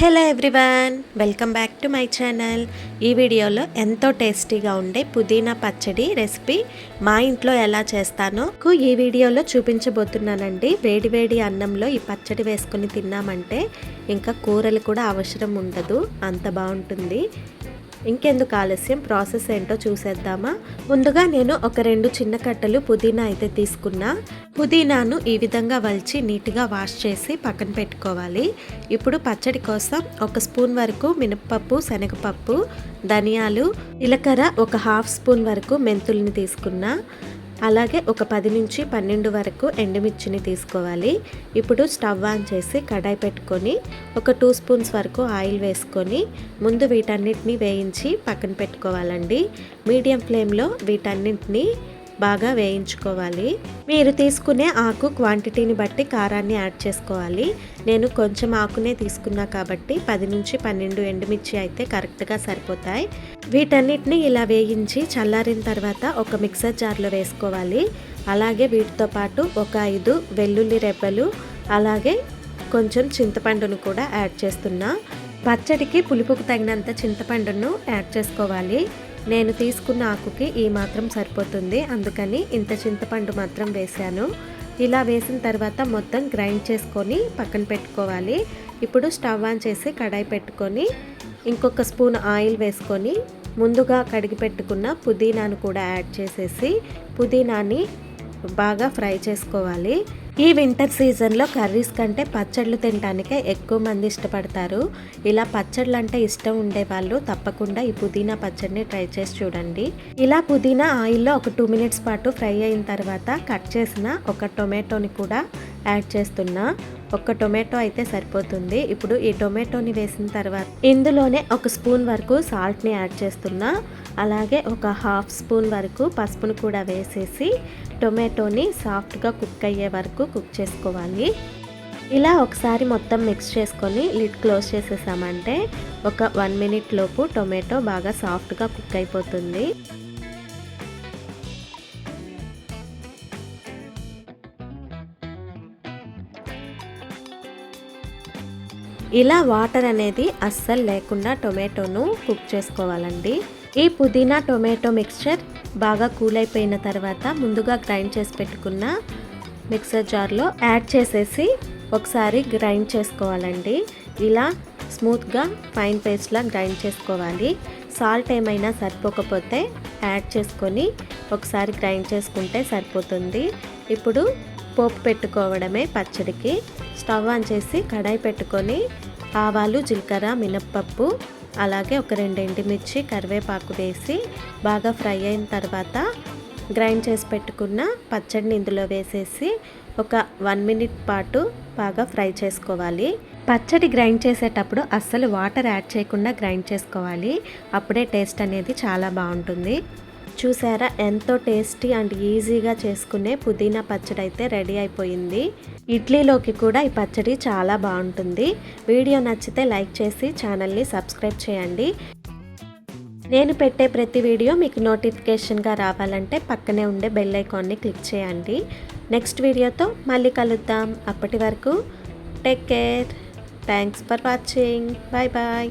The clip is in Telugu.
Hello everyone welcome back to my channel. ఈ వీడియోలో ఎంతో టేస్టీగా ఉండే పుదీనా పచ్చడి రెసిపీ మా ఇంట్లో ఎలా చేస్తానో కు ఈ వీడియోలో చూపించబోతున్నానండి. వేడివేడి అన్నంలో ఈ పచ్చడి వేసుకొని తిన్నామంటే ఇంకా కూరలు కూడా అవసరం ఉండదు అంత బాగుంటుంది. ఇంకెందుకు ఆలస్యం? ప్రాసెస్ ఏంటో చూసేద్దామా? ముందుగా నేను ఒక రెండు చిన్న కట్టలు పుదీనా అయితే తీసుకున్నా. పుదీనాను ఈ విధంగా వలిచి నీట్గా వాష్ చేసి పక్కన పెట్టుకోవాలి. ఇప్పుడు పచ్చడి కోసం ఒక స్పూన్ వరకు మినప్పప్పు శనగపప్పు ధనియాలు జీలకర్ర ఒక హాఫ్ స్పూన్ వరకు మెంతుల్ని తీసుకున్నా. అలాగే ఒక పది నుంచి పన్నెండు వరకు ఎండుమిర్చిని తీసుకోవాలి. ఇప్పుడు స్టవ్ ఆన్ చేసి కడాయి పెట్టుకొని ఒక టూ స్పూన్స్ వరకు ఆయిల్ వేసుకొని ముందు వీటన్నిటిని వేయించి పక్కన పెట్టుకోవాలండి. మీడియం ఫ్లేమ్లో వీటన్నిటిని బాగా వేయించుకోవాలి. మీరు తీసుకునే ఆకు క్వాంటిటీని బట్టి కారాన్ని యాడ్ చేసుకోవాలి. నేను కొంచెం ఆకునే తీసుకున్నా కాబట్టి పది నుంచి పన్నెండు ఎండుమిర్చి అయితే కరెక్ట్గా సరిపోతాయి. వీటన్నిటిని ఇలా వేయించి చల్లారిన తర్వాత ఒక మిక్సర్ జార్లో వేసుకోవాలి. అలాగే వీటితో పాటు ఒక ఐదు వెల్లుల్లి రెబ్బలు అలాగే కొంచెం చింతపండును కూడా యాడ్ చేస్తున్నా. పచ్చడికి పులుపుకు తగినంత చింతపండును యాడ్ చేసుకోవాలి. నేను తీసుకున్న ఆకుకి ఈ మాత్రం సరిపోతుంది. అందుకని ఇంత చింతపండు మాత్రం వేశాను. ఇలా వేసిన తర్వాత మొత్తం గ్రైండ్ చేసుకొని పక్కన పెట్టుకోవాలి. ఇప్పుడు స్టవ్ ఆన్ చేసి కడాయి పెట్టుకొని ఇంకొక స్పూన్ ఆయిల్ వేసుకొని ముందుగా కడిగి పెట్టుకున్న పుదీనాను కూడా యాడ్ చేసేసి పుదీనాని బాగా ఫ్రై చేసుకోవాలి. ఈ వింటర్ సీజన్లో కర్రీస్ కంటే పచ్చళ్ళు తినడానికే ఎక్కువ మంది ఇష్టపడతారు. ఇలా పచ్చళ్ళు అంటే ఇష్టం ఉండే వాళ్ళు తప్పకుండా ఈ పుదీనా పచ్చడిని ట్రై చేసి చూడండి. ఇలా పుదీనా ఆయిల్లో ఒక టూ మినిట్స్ పాటు ఫ్రై అయిన తర్వాత కట్ చేసిన ఒక టొమాటోని కూడా యాడ్ చేస్తున్నా. ఒక టొమాటో అయితే సరిపోతుంది. ఇప్పుడు ఈ టొమాటోని వేసిన తర్వాత ఇందులోనే ఒక స్పూన్ వరకు సాల్ట్ని యాడ్ చేస్తున్నా. అలాగే ఒక హాఫ్ స్పూన్ వరకు పసుపును కూడా వేసేసి టొమాటోని సాఫ్ట్గా కుక్ అయ్యే వరకు కుక్ చేసుకోవాలి. ఇలా ఒకసారి మొత్తం మిక్స్ చేసుకొని లిడ్ క్లోజ్ చేసేసామంటే ఒక వన్ మినిట్ లోపు టొమాటో బాగా సాఫ్ట్గా కుక్ అయిపోతుంది. ఇలా వాటర్ అనేది అస్సలు లేకుండా టొమాటోను కుక్ చేసుకోవాలండి. ఈ పుదీనా టొమాటో మిక్స్చర్ బాగా కూల్ అయిపోయిన తర్వాత ముందుగా గ్రైండ్ చేసి పెట్టుకున్న మిక్సర్ జార్లో యాడ్ చేసేసి ఒకసారి గ్రైండ్ చేసుకోవాలండి. ఇలా స్మూత్గా ఫైన్ పేస్ట్లా గ్రైండ్ చేసుకోవాలి. సాల్ట్ ఏమైనా సరిపోకపోతే యాడ్ చేసుకొని ఒకసారి గ్రైండ్ చేసుకుంటే సరిపోతుంది. ఇప్పుడు పోపు పెట్టుకోవడమే పచ్చడికి. స్టవ్ ఆన్ చేసి కడాయి పెట్టుకొని ఆవాలు జీలకర్ర మినప్పప్పు అలాగే ఒక రెండు ఎండుమిర్చి కరివేపాకు వేసి బాగా ఫ్రై అయిన తర్వాత గ్రైండ్ చేసి పెట్టుకున్న పచ్చడిని ఇందులో వేసేసి ఒక వన్ మినిట్ పాటు బాగా ఫ్రై చేసుకోవాలి. పచ్చడి గ్రైండ్ చేసేటప్పుడు అస్సలు వాటర్ యాడ్ చేయకుండా గ్రైండ్ చేసుకోవాలి. అప్పుడే టేస్ట్ అనేది చాలా బాగుంటుంది. చూసారా? ఎంతో టేస్టీ అండ్ ఈజీగా చేసుకునే పుదీనా పచ్చడి అయితే రెడీ అయిపోయింది. ఇడ్లీలోకి కూడా ఈ పచ్చడి చాలా బాగుంటుంది. వీడియో నచ్చితే లైక్ చేసి ఛానల్ని సబ్స్క్రైబ్ చేయండి. నేను పెట్టే ప్రతి వీడియో మీకు నోటిఫికేషన్గా రావాలంటే పక్కనే ఉండే బెల్ ఐకాన్ని క్లిక్ చేయండి. నెక్స్ట్ వీడియోతో మళ్ళీ కలుద్దాం. అప్పటి వరకు take care. Thanks for watching. Bye bye